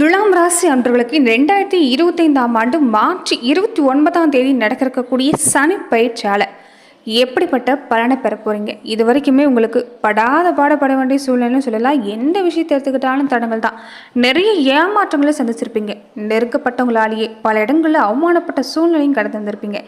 துலாம் ராசி அன்றுகளுக்கு ரெண்டாயிரத்தி இருபத்தைந்தாம் ஆண்டு மார்ச் இருபத்தி ஒன்பதாம் தேதி நடக்கிறக்கக்கூடிய சனி பயிற்சியால் எப்படிப்பட்ட பலனை பெற போகிறீங்க இது வரைக்குமே உங்களுக்கு படாத பாடப்பட வேண்டிய சூழ்நிலைன்னு சொல்லலாம். எந்த விஷயத்தை எடுத்துக்கிட்டாலும் தடங்கள் தான். நிறைய ஏமாற்றங்களை சந்திச்சிருப்பீங்க. நெருக்கப்பட்டவங்களாலேயே பல இடங்களில் அவமானப்பட்ட சூழ்நிலையும் கடந்து வந்திருப்பீங்க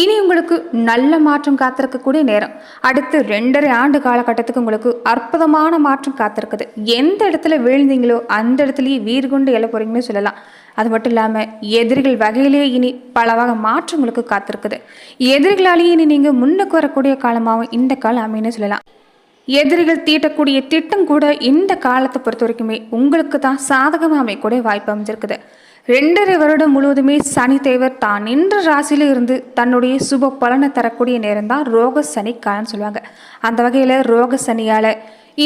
இனி உங்களுக்கு நல்ல மாற்றம் காத்திருக்கக்கூடிய நேரம். அடுத்து ரெண்டரை ஆண்டு காலகட்டத்துக்கு உங்களுக்கு அற்புதமான மாற்றம் காத்திருக்குது. எந்த இடத்துல விழுந்தீங்களோ அந்த இடத்துலயே வீர் கொண்டு எழ போறீங்கன்னு சொல்லலாம். அது மட்டும் இல்லாமல் எதிரிகள் வகையிலேயே இனி பல வகை மாற்றம் உங்களுக்கு காத்திருக்குது. எதிரிகளாலேயே இனி நீங்கள் முன்னுக்கு வரக்கூடிய காலமாகவும் இந்த காலம் அமைன்னு சொல்லலாம். எதிரிகள் தீட்டக்கூடிய திட்டம் கூட இந்த காலத்தை பொறுத்த வரைக்குமே உங்களுக்கு தான் சாதகமாக அமையக்கூடிய வாய்ப்பு அமைஞ்சிருக்குது. ரெண்டரை வருடம் முழுவதுமே சனி தேவர் தான் நின்ற ராசியில இருந்து தன்னுடைய சுப பலனை தரக்கூடிய நேரம் தான் ரோக சனி காலம்னு சொல்லுவாங்க. அந்த வகையில் ரோக சனியால்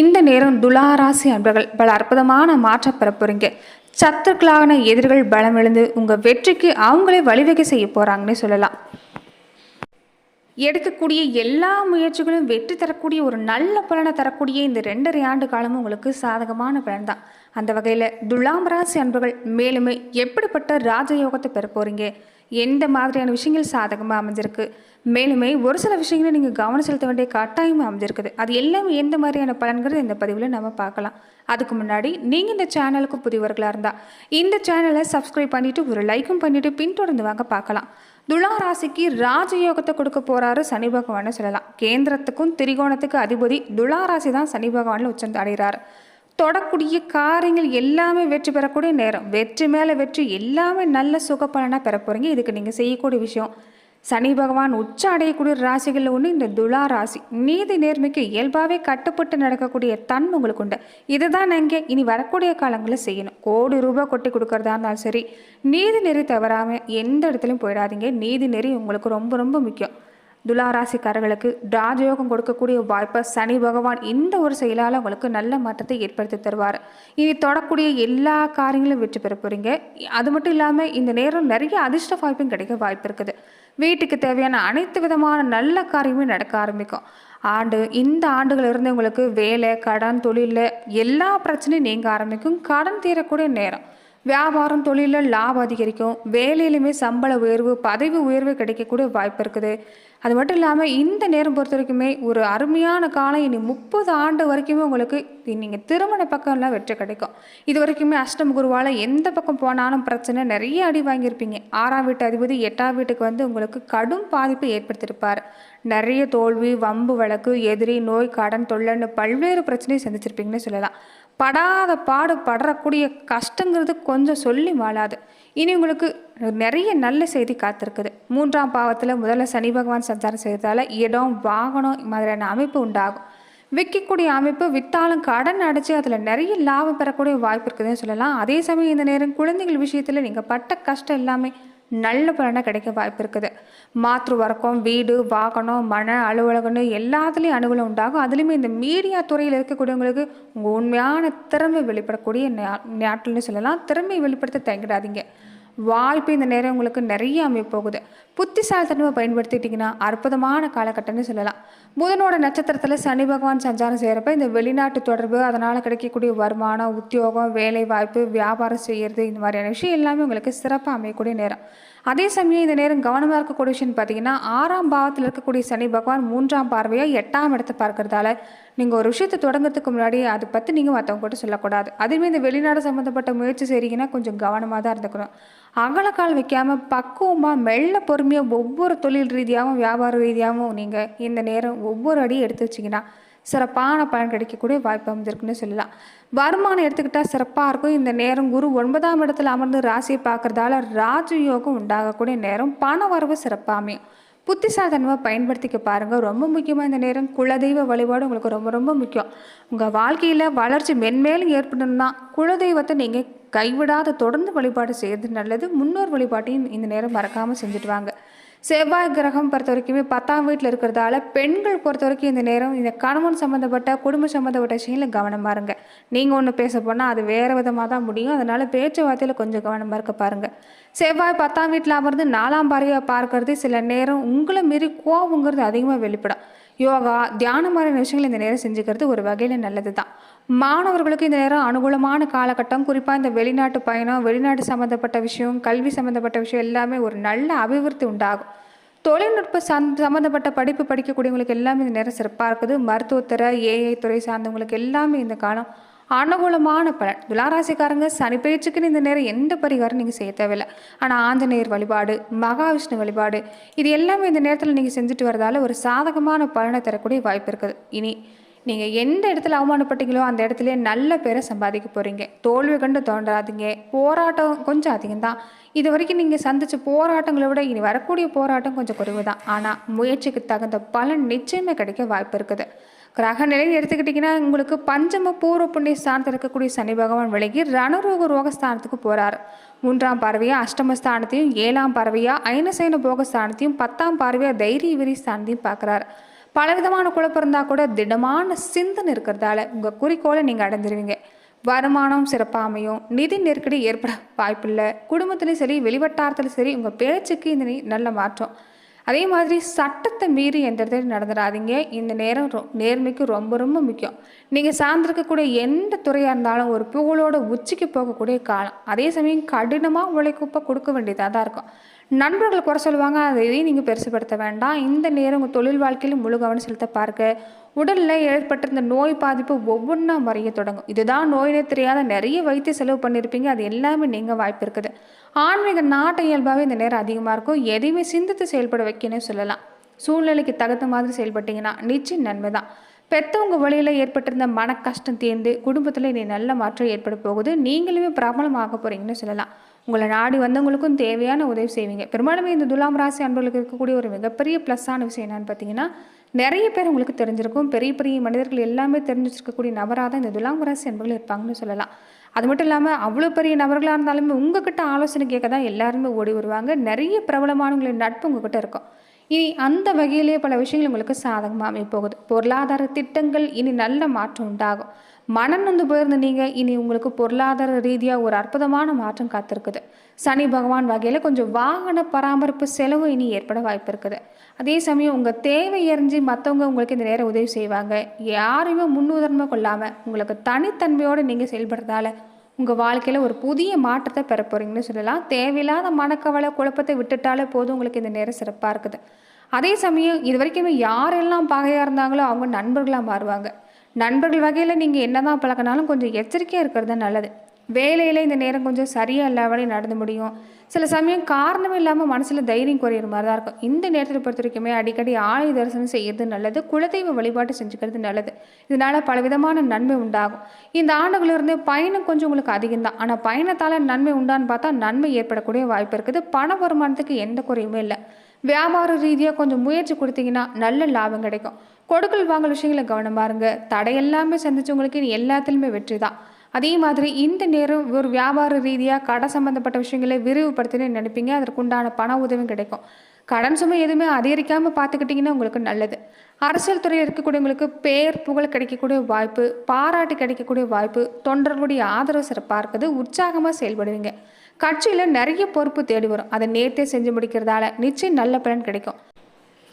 இந்த நேரம் துலா ராசி அன்பர்கள் பல அற்புதமான மாற்றம் பெற போகிறீங்க சத்துருக்களான எதிரிகள் பலம் எழுந்து உங்கள் வெற்றிக்கு அவங்களே வழிவகை செய்ய போகிறாங்கன்னே சொல்லலாம். எடுக்கக்கூடிய எல்லா முயற்சிகளும் வெற்றி தரக்கூடிய ஒரு நல்ல பலனை தரக்கூடிய இந்த ரெண்டரை ஆண்டு காலமும் உங்களுக்கு சாதகமான பலன் தான் அந்த வகையில் துலாம் ராசி அன்பர்கள் மேலுமே எப்படிப்பட்ட ராஜயோகத்தை பெற போகிறீங்க எந்த மாதிரியான விஷயங்கள் சாதகமாக அமைஞ்சிருக்கு? மேலுமே ஒரு சில விஷயங்களை நீங்கள் கவனம் செலுத்த வேண்டிய கட்டாயமாக அமைஞ்சிருக்குது. அது எல்லாமே எந்த மாதிரியான பலன்கிறது இந்த பதிவில் நம்ம பார்க்கலாம். அதுக்கு முன்னாடி நீங்கள் இந்த சேனலுக்கு புதியவர்களாக இருந்தால் இந்த சேனலை சப்ஸ்கிரைப் பண்ணிவிட்டு ஒரு லைக்கும் பண்ணிவிட்டு பின்தொடர்ந்து வாங்க பார்க்கலாம். துலா ராசிக்கு ராஜயோகத்தை கொடுக்க போகிறாரு சனி பகவான்னு சொல்லலாம். கேந்திரத்துக்கும் திரிகோணத்துக்கு அதிபதி துலா ராசி தான் சனி பகவானில் உச்சம் அடைகிறார். தொடக்கூடிய காரியங்கள் எல்லாமே வெற்றி பெறக்கூடிய நேரம். வெற்றி மேலே வெற்றி எல்லாமே நல்ல சுகப்பலனாக பெற போகிறீங்க இதுக்கு நீங்கள் செய்யக்கூடிய விஷயம் சனி பகவான் உச்ச அடையக்கூடிய ராசிகளில் ஒன்று இந்த துலா ராசி. நீதி நேர்மைக்கு இயல்பாகவே கட்டுப்பட்டு நடக்கக்கூடிய தன்மை உங்களுக்கு உண்டு. இதுதான் நீங்கள் இனி வரக்கூடிய காலங்களில் செய்யணும். கோடி ரூபாய் கொட்டி கொடுக்கறதா இருந்தாலும் சரி நீதி நெறி தவறாமல் எந்த இடத்துலையும் போயிடாதீங்க. நீதி நெறி உங்களுக்கு ரொம்ப ரொம்ப முக்கியம். துலாராசிக்காரர்களுக்கு ராஜயோகம் கொடுக்கக்கூடிய வாய்ப்பை சனி பகவான் இந்த ஒரு செயலால் உங்களுக்கு நல்ல மாற்றத்தை ஏற்படுத்தி தருவார். இனி தொடக்கூடிய எல்லா காரியங்களும் வெற்றி பெற போகிறீங்க அது மட்டும் இல்லாமல் இந்த நேரம் நிறைய அதிர்ஷ்ட வாய்ப்பும் கிடைக்க வாய்ப்பு இருக்குது. வீட்டுக்கு தேவையான அனைத்து விதமான நல்ல காரியமே நடக்க ஆரம்பிக்கும். ஆண்டு இந்த ஆண்டுகளிலிருந்து உங்களுக்கு வேலை கடன் தொழிலில் எல்லா பிரச்சனையும் நீங்க ஆரம்பிக்கும். கடன் தீரக்கூடிய நேரம். வியாபாரம் தொழிலில் லாபம் அதிகரிக்கும். வேலையிலுமே சம்பள உயர்வு பதவி உயர்வு கிடைக்கக்கூடிய வாய்ப்பு இருக்குது. அது மட்டும் இல்லாமல் இந்த நேரம் பொறுத்த வரைக்குமே ஒரு அருமையான காலம் இனி முப்பது ஆண்டு வரைக்குமே உங்களுக்கு நீங்கள் திருமண பக்கம்லாம் வெற்றி கிடைக்கும். இது வரைக்குமே அஷ்டம குருவால் எந்த பக்கம் போனாலும் பிரச்சனை நிறைய அடி வாங்கியிருப்பீங்க. ஆறாம் வீட்டு அதிபதி எட்டாம் வீட்டுக்கு வந்து உங்களுக்கு கடும் பாதிப்பை ஏற்படுத்தியிருப்பார். நிறைய தோல்வி வம்பு வழக்கு எதிரி நோய் கடன் தொல்லைன்னு பல்வேறு பிரச்சனையை சந்திச்சிருப்பீங்கன்னு சொல்லலாம். படாத பாடு படக்கூடிய கஷ்டங்கிறது கொஞ்சம் சொல்லி வாழாது. இனி உங்களுக்கு நிறைய நல்ல செய்தி காத்திருக்குது. மூன்றாம் பாவத்தில் முதல்ல சனி பகவான் சஞ்சாரம் செய்ததால் இடம் வாகனம் மாதிரியான அமைப்பு உண்டாகும். விற்கக்கூடிய அமைப்பு விற்றாலும் கடன் அடைச்சி அதில் நிறைய லாபம் பெறக்கூடிய வாய்ப்பு இருக்குதுன்னு சொல்லலாம். அதே சமயம் இந்த நேரம் குழந்தைகள் விஷயத்தில் நீங்கள் பட்ட கஷ்டம் எல்லாமே நல்ல பலனை கிடைக்க வாய்ப்பு இருக்குது. மாற்று வர்க்கம் வீடு வாகனம் மன அலுவலகம்னு எல்லாத்துலேயும் அனுகூலம் உண்டாகும். அதுலேயுமே இந்த மீடியா துறையில் இருக்கக்கூடியவங்களுக்கு உங்கள் உண்மையான திறமை வெளிப்படக்கூடிய நாட்டில்னு சொல்லலாம். திறமையை வெளிப்படுத்த தயங்கிடாதீங்க. வாய்ப்பு இந்த நேரம் உங்களுக்கு நிறைய அமைய போகுது. புத்திசாலித்தனமை பயன்படுத்திட்டிங்கன்னா அற்புதமான காலகட்டம்னு சொல்லலாம். புதனோட நட்சத்திரத்தில் சனி பகவான் சஞ்சாரம் செய்கிறப்ப இந்த வெளிநாட்டு தொடர்பு அதனால் கிடைக்கக்கூடிய வருமானம் உத்தியோகம் வேலை வாய்ப்பு வியாபாரம் செய்கிறது இந்த மாதிரியான விஷயம் எல்லாமே உங்களுக்கு சிறப்பாக அமையக்கூடிய நேரம். அதே சமயம் இந்த நேரம் கவனமாக இருக்கக்கூடிய விஷயம் பார்த்தீங்கன்னா ஆறாம் பாவத்தில் இருக்கக்கூடிய சனி பகவான் மூன்றாம் பார்வையாக எட்டாம் இடத்தை பார்க்கறதால நீங்கள் ஒரு விஷயத்தை தொடங்குறதுக்கு முன்னாடி அதை பற்றி நீங்கள் மற்றவங்க கூட சொல்லக்கூடாது. அதுவுமே இந்த வெளிநாடு சம்மந்தப்பட்ட முயற்சி செய்கிறீங்கன்னா கொஞ்சம் கவனமாக தான் இருந்துக்கணும். அகலக்கால் வைக்காமல் பக்குவமாக மெல்ல பொறுமையாக ஒவ்வொரு தொழில் ரீதியாகவும் வியாபார ரீதியாகவும் நீங்கள் இந்த நேரம் ஒவ்வொரு அடியும் எடுத்து வச்சிங்கன்னா சிறப்பான பலன் கிடைக்கக்கூடிய வாய்ப்பு அமைஞ்சிருக்குன்னு சொல்லலாம். வருமானம் எடுத்துக்கிட்டால் சிறப்பாக இருக்கும். இந்த நேரம் குரு ஒன்பதாம் இடத்துல அமர்ந்து ராசியை பார்க்குறதால ராஜயோகம் உண்டாகக்கூடிய நேரம் பண வரவு சிறப்பாக அமையும் புத்திசாதனமாக பயன்படுத்திக்க பாருங்கள் ரொம்ப முக்கியமாக இந்த நேரம் குலதெய்வ வழிபாடு உங்களுக்கு ரொம்ப ரொம்ப முக்கியம். உங்கள் வாழ்க்கையில் வளர்ச்சி மென்மேலும் ஏற்படணும்னா குலதெய்வத்தை நீங்கள் கைவிடாத தொடர்ந்து வழிபாடு செய்கிறது நல்லது. முன்னோர் வழிபாட்டையும் இந்த நேரம் மறக்காமல் செஞ்சுட்டு வாங்க. செவ்வாய் கிரகம் பொறுத்த வரைக்குமே பத்தாம் வீட்டில் இருக்கிறதால பெண்கள் பொறுத்த வரைக்கும் இந்த நேரம் இந்த கணவன் சம்மந்தப்பட்ட குடும்ப சம்மந்தப்பட்ட விஷயங்களில் கவனமாக இருங்க. நீங்கள் ஒன்று பேச போனால் அது வேறு விதமாக தான் முடியும். அதனால் பேச்சுவார்த்தையில் கொஞ்சம் கவனமாக இருக்க பாருங்கள் செவ்வாய் பத்தாம் வீட்டில் அமர்ந்து நாலாம் பாறையை பார்க்கறது சில நேரம் உங்களை மீறி கோபங்கிறது அதிகமாக வெளிப்படும். யோகா தியானம் மாதிரியான விஷயங்கள் இந்த நேரம் செஞ்சுக்கிறது ஒரு வகையில் நல்லது தான் மாணவர்களுக்கு இந்த நேரம் அனுகூலமான காலகட்டம். குறிப்பாக இந்த வெளிநாட்டு பயணம் வெளிநாட்டு சம்மந்தப்பட்ட விஷயம் கல்வி சம்மந்தப்பட்ட விஷயம் எல்லாமே ஒரு நல்ல அபிவிருத்தி உண்டாகும். தொழில்நுட்ப சந் சம்மந்தப்பட்ட படிப்பு படிக்கக்கூடியவங்களுக்கு எல்லாமே இந்த நேரம் சிறப்பாக இருக்குது. மருத்துவத்துறை ஏஐ துறை சார்ந்தவங்களுக்கு எல்லாமே இந்த காலம் அனுகூலமான பலன். துளாராசிக்காரங்க சனி பயிற்சிக்குன்னு இந்த நேரம் எந்த பரிகாரம் நீங்கள் செய்ய தேவையில்லை. ஆனால் ஆஞ்சநேயர் வழிபாடு மகாவிஷ்ணு வழிபாடு இது எல்லாமே இந்த நேரத்தில் நீங்கள் செஞ்சுட்டு வரதால ஒரு சாதகமான பலனை தரக்கூடிய வாய்ப்பு இருக்குது. இனி நீங்கள் எந்த இடத்துல அவமானப்பட்டீங்களோ அந்த இடத்துல நல்ல பேரை சம்பாதிக்க போகிறீங்க தோல்வி கண்டு தோன்றாதீங்க. போராட்டம் கொஞ்சம் அதிகம் தான் இது வரைக்கும் நீங்கள் சந்தித்த போராட்டங்களை விட இனி வரக்கூடிய போராட்டம் கொஞ்சம் குறைவு தான் ஆனால் முயற்சிக்கு தகுந்த பலன் நிச்சயமே கிடைக்க வாய்ப்பு இருக்குது. கிரக நிலையை எடுத்துக்கிட்டிங்கன்னா உங்களுக்கு பஞ்சம பூர்வ புண்ணிய ஸ்தானத்தில் இருக்கக்கூடிய சனி பகவான் விலகி ரணரோக ரோகஸ்தானத்துக்கு போகிறார் மூன்றாம் பார்வையாக அஷ்டமஸ்தானத்தையும் ஏழாம் பார்வையாக ஐனசேன போகஸ்தானத்தையும் பத்தாம் பார்வையாக தைரிய விரி ஸ்தானத்தையும் பார்க்குறாரு. பலவிதமான குழப்பம் இருந்தால் கூட திடமான சிந்தனை இருக்கிறதால உங்கள் குறிக்கோளை நீங்கள் அடைஞ்சிருவீங்க. வருமானம் சிறப்பாக அமையும் நிதி நெருக்கடி ஏற்பட வாய்ப்பில்லை. குடும்பத்துலேயும் சரி வெளிவட்டாரத்துலையும் சரி உங்கள் பேச்சுக்கு இந்த நல்ல மாற்றம். அதே மாதிரி சட்டத்தை மீறி எந்த இடத்துல நடந்துடாதீங்க. இந்த நேரம் ரொ நேர்மைக்கு ரொம்ப ரொம்ப முக்கியம். நீங்கள் சார்ந்திருக்கக்கூடிய எந்த துறையாக இருந்தாலும் ஒரு புகழோட உச்சிக்கு போகக்கூடிய காலம். அதே சமயம் கடினமாக உழைக்குப்பை கொடுக்க வேண்டியதாக தான் இருக்கும். நண்பர்கள் குறை சொல்லுவாங்க அதை நீங்கள் பெருசுப்படுத்த வேண்டாம். இந்த நேரம் உங்கள் தொழில் வாழ்க்கையில் முழு கவனம் செலுத்த பார்க்க உடலில் ஏற்பட்டிருந்த நோய் பாதிப்பு ஒவ்வொன்றா மறைய தொடங்கும். இதுதான் நோயினே தெரியாத நிறைய வைத்திய செலவு பண்ணியிருப்பீங்க அது எல்லாமே நீங்கள் வாய்ப்பு இருக்குது. ஆன்மீக நாட்ட இயல்பாகவே இந்த நேரம் அதிகமாக இருக்கும். எதையுமே சிந்தித்து செயல்பட வைக்கணும்னு சொல்லலாம். சூழ்நிலைக்கு தகுந்த மாதிரி செயல்பட்டீங்கன்னா நிச்சயம் நன்மை தான் பெற்றவங்க வழியில் ஏற்பட்டிருந்த மன கஷ்டம் தீர்ந்து குடும்பத்தில் இனி நல்ல மாற்றம் ஏற்பட போகுது. நீங்களுமே பிரபலமாக போகிறீங்கன்னு சொல்லலாம். உங்களை நாடி வந்தவங்களுக்கும் தேவையான உதவி செய்வீங்க. பெரும்பாலுமே இந்த துலாம் ராசி அன்பர்களுக்கு இருக்கக்கூடிய ஒரு மிகப்பெரிய ப்ளஸ்ஸான விஷயம் என்னன்னு பார்த்தீங்கன்னா நிறைய பேர் உங்களுக்கு தெரிஞ்சிருக்கும். பெரிய பெரிய மனிதர்கள் எல்லாமே தெரிஞ்சு வச்சிருக்கக்கூடிய நபராக தான் இந்த துலாம் ராசி அன்பர்கள் இருப்பாங்கன்னு சொல்லலாம். அது மட்டும் இல்லாமல் அவ்வளோ பெரிய நபர்களாக இருந்தாலுமே உங்ககிட்ட ஆலோசனை கேட்க தான் எல்லாருமே ஓடி வருவாங்க. நிறைய பிரபலமானவங்களின் நட்பு உங்ககிட்ட இருக்கும். இனி அந்த வகையிலே பல விஷயங்கள் உங்களுக்கு சாதகமாக அமைய போகுது. பொருளாதார திட்டங்கள் இனி நல்ல மாற்றம் உண்டாகும். மனம் போயிருந்த நீங்கள் இனி உங்களுக்கு பொருளாதார ரீதியாக ஒரு அற்புதமான மாற்றம் காத்திருக்குது. சனி பகவான் வகையில் கொஞ்சம் வாகன பராமரிப்பு செலவு இனி ஏற்பட வாய்ப்பு இருக்குது. அதே சமயம் உங்கள் தேவை எறிஞ்சு மற்றவங்க உங்களுக்கு இந்த நேரம் உதவி செய்வாங்க. யாரையுமே முன்னுதாரணமாக கொள்ளாமல் உங்களுக்கு தனித்தன்மையோடு நீங்கள் செயல்படுறதால உங்கள் வாழ்க்கையில் ஒரு புதிய மாற்றத்தை பெற போகிறீங்கன்னு சொல்லலாம். தேவையில்லாத மனக்கவலை குழப்பத்தை விட்டுட்டாலே போதும் உங்களுக்கு இந்த நேரம் சிறப்பாக இருக்குது. அதே சமயம் இது வரைக்குமே யாரெல்லாம் பகையாக இருந்தாங்களோ அவங்க நண்பர்களாக மாறுவாங்க. நண்பர்கள் வகையில் நீங்கள் என்னதான் பழக்கினாலும் கொஞ்சம் எச்சரிக்கையாக இருக்கிறது தான் நல்லது. வேலையில் இந்த நேரம் கொஞ்சம் சரியாக இல்லாமலே நடந்து முடியும். சில சமயம் காரணமே இல்லாமல் மனசில் தைரியம் குறையிற மாதிரி தான் இருக்கும். இந்த நேரத்தை பொறுத்த வரைக்குமே அடிக்கடி ஆலய தரிசனம் செய்யறது நல்லது குலதெய்வ வழிபாட்டு செஞ்சுக்கிறது நல்லது. இதனால் பலவிதமான நன்மை உண்டாகும். இந்த ஆண்டுகளிலிருந்து பயணம் கொஞ்சம் உங்களுக்கு அதிகம் தான் ஆனால் பயணத்தால் நன்மை உண்டான்னு பார்த்தா நன்மை ஏற்படக்கூடிய வாய்ப்பு இருக்குது. பண வருமானத்துக்கு எந்த குறையுமே இல்லை. வியாபார ரீதியாக கொஞ்சம் முயற்சி கொடுத்தீங்கன்னா நல்ல லாபம் கிடைக்கும். கொடுக்கல் வாங்கல் விஷயங்களை கவனமாக இருங்க. தடையெல்லாமே சந்திச்சவங்களுக்கு இனி எல்லாத்துலேயுமே வெற்றி தான் அதே மாதிரி இந்த நேரம் ஒரு வியாபார ரீதியாக கடை சம்மந்தப்பட்ட விஷயங்களை விரிவுபடுத்தினு நினைப்பீங்க. அதற்குண்டான பண உதவியும் கிடைக்கும். கடன் சுமை எதுவுமே அதிகரிக்காமல் பார்த்துக்கிட்டிங்கன்னா உங்களுக்கு நல்லது. அரசியல் துறையில் இருக்கக்கூடியவங்களுக்கு பேர் புகழ் கிடைக்கக்கூடிய வாய்ப்பு பாராட்டு கிடைக்கக்கூடிய வாய்ப்பு தொண்டர்களுடைய ஆதரவு சிறப்பாக இருக்குது. உற்சாகமாக செயல்படுவீங்க. கட்சியில் நிறைய பொறுப்பு தேடி வரும். அதை நேர்த்தே செஞ்சு முடிக்கிறதால நிச்சயம் நல்ல பலன் கிடைக்கும்.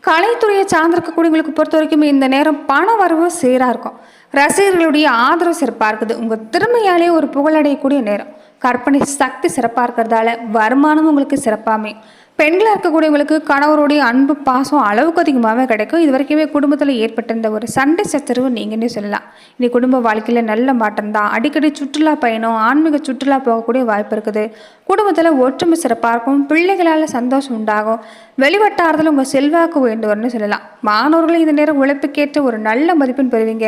கலைத்துறையை சார்ந்திருக்கக்கூடியவங்களுக்கு பொறுத்த வரைக்கும் இந்த நேரம் பண வரவு சீராக இருக்கும். ரசிகர்களுடைய ஆதரவு சிறப்பாக இருக்குது. உங்கள் திறமையாலே ஒரு புகழடையக்கூடிய நேரம். கற்பனை சக்தி சிறப்பாக இருக்கிறதால வருமானம் உங்களுக்கு சிறப்பாமே பெண்களாக இருக்கக்கூடியவங்களுக்கு கணவருடைய அன்பு பாசம் அளவுக்கு அதிகமாகவே கிடைக்கும். இது வரைக்குமே குடும்பத்தில் ஏற்பட்டிருந்த ஒரு சண்டை சச்சரவு நீங்கன்னே சொல்லலாம். இனி குடும்ப வாழ்க்கையில் நல்ல மாற்றம் தான். அடிக்கடி சுற்றுலா பயணம் ஆன்மீக சுற்றுலா போகக்கூடிய வாய்ப்பு இருக்குது. குடும்பத்தில் ஒற்றுமை சிறப்பாக இருக்கும். பிள்ளைகளால் சந்தோஷம் உண்டாகும். வெளிவட்டாரத்தில் உங்கள் செல்வாக்கு வேண்டுவர்னு சொல்லலாம். மாணவர்களும் இந்த நேரம் உழைப்புக்கேற்ற ஒரு நல்ல மதிப்பெண் பெறுவீங்க.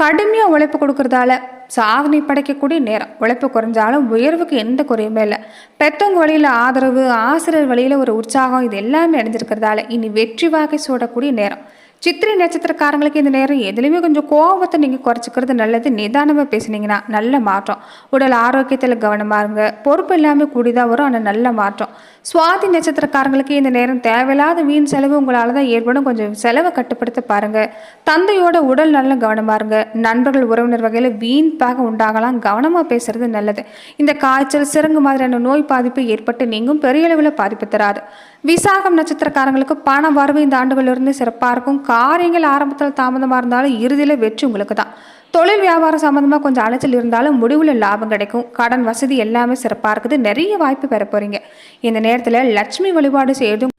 கடுமையாக உழைப்பு கொடுக்கறதால சாதனை படைக்கக்கூடிய நேரம். உழைப்பு குறைஞ்சாலும் உயர்வுக்கு எந்த குறையுமே இல்லை. பெற்றவங்க வழியில் ஆதரவு ஆசிரியர் வழியில் ஒரு உற்சாகம் இது எல்லாமே அடைஞ்சிருக்கிறதால இனி வெற்றி வாகை சூடக்கூடிய நேரம். சித்திரை நட்சத்திரக்காரங்களுக்கு இந்த நேரம் எதுலேயுமே கொஞ்சம் கோபத்தை நீங்கள் குறைச்சிக்கிறது நல்லது. நிதானமாக பேசுனீங்கன்னா நல்ல மாற்றம். உடல் ஆரோக்கியத்தில் கவனமாக இருங்க. பொறுப்பு எல்லாமே கூடிதான் வரும். ஆனால் நல்ல மாற்றம். சுவாதி நட்சத்திரக்காரங்களுக்கு இந்த நேரம் தேவையில்லாத வீண் செலவு உங்களால் தான் ஏற்படும். கொஞ்சம் செலவை கட்டுப்படுத்த பாருங்கள் தந்தையோட உடல் நல்ல கவனமாக இருங்க. நண்பர்கள் உறவினர் வகையில் வீண் பாக உண்டாகலாம். கவனமாக பேசுறது நல்லது. இந்த காய்ச்சல் சிறங்கு மாதிரியான நோய் பாதிப்பு ஏற்பட்டு நீங்கும் பெரிய அளவில் பாதிப்பு தராது. விசாகம் நட்சத்திரக்காரங்களுக்கு பண வரவு இந்த ஆண்டுகளிலிருந்து சிறப்பாக இருக்கும். காரியங்கள் ஆரம்பத்தில் தாமதமாக இருந்தாலும் இறுதியில் வெற்றி உங்களுக்கு தான் தொழில் வியாபாரம் சம்மந்தமாக கொஞ்சம் அலைச்சல் இருந்தாலும் முடிவில் லாபம் கிடைக்கும். கடன் வசதி எல்லாமே சிறப்பாக இருக்குது. நிறைய வாய்ப்பு பெற போகிறீங்க இந்த நேரத்தில் லட்சுமி வழிபாடு செய்யறதும்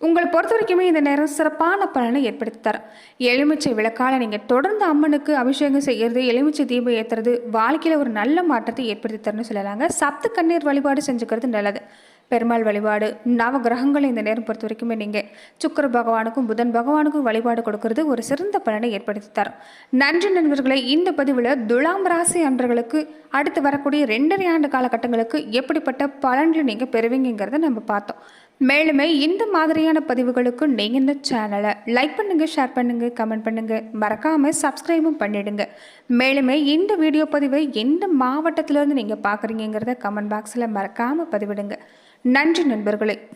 உங்களை பொறுத்த வரைக்குமே இந்த நேரம் சிறப்பான பலனை ஏற்படுத்தி தரும். எலுமிச்சை விளக்கால நீங்கள் தொடர்ந்து அம்மனுக்கு அபிஷேகம் செய்கிறது எலுமிச்சை தீபம் ஏற்றுறது வாழ்க்கையில் ஒரு நல்ல மாற்றத்தை ஏற்படுத்தி தரணும்னு சொல்லலாங்க. சப்த கண்ணீர் வழிபாடு செஞ்சுக்கிறது நல்லது. பெருமாள் வழிபாடு. நவ கிரகங்களை இந்த நேரம் பொறுத்த வரைக்குமே நீங்கள் சுக்கர பகவானுக்கும் புதன் பகவானுக்கும் வழிபாடு கொடுக்கறது ஒரு சிறந்த பலனை ஏற்படுத்தி தரும். நன்றி நண்பர்களை இந்த பதிவில் துலாம் ராசி அன்றர்களுக்கு அடுத்து வரக்கூடிய ரெண்டரை ஆண்டு காலகட்டங்களுக்கு எப்படிப்பட்ட பலன்களை நீங்கள் பெறுவீங்கிறத நம்ம பார்த்தோம். மேலுமே இந்த மாதிரியான பதிவுகளுக்கு நீங்கள் இந்த சேனலை லைக் பண்ணுங்கள் ஷேர் பண்ணுங்கள் கமெண்ட் பண்ணுங்கள் மறக்காமல் சப்ஸ்கிரைபும் பண்ணிடுங்க. மேலுமே இந்த வீடியோ பதிவை எந்த மாவட்டத்திலேருந்து நீங்கள் பார்க்குறீங்கிறத கமெண்ட் பாக்ஸில் மறக்காமல் பதிவிடுங்க. நன்றி நண்பர்களே.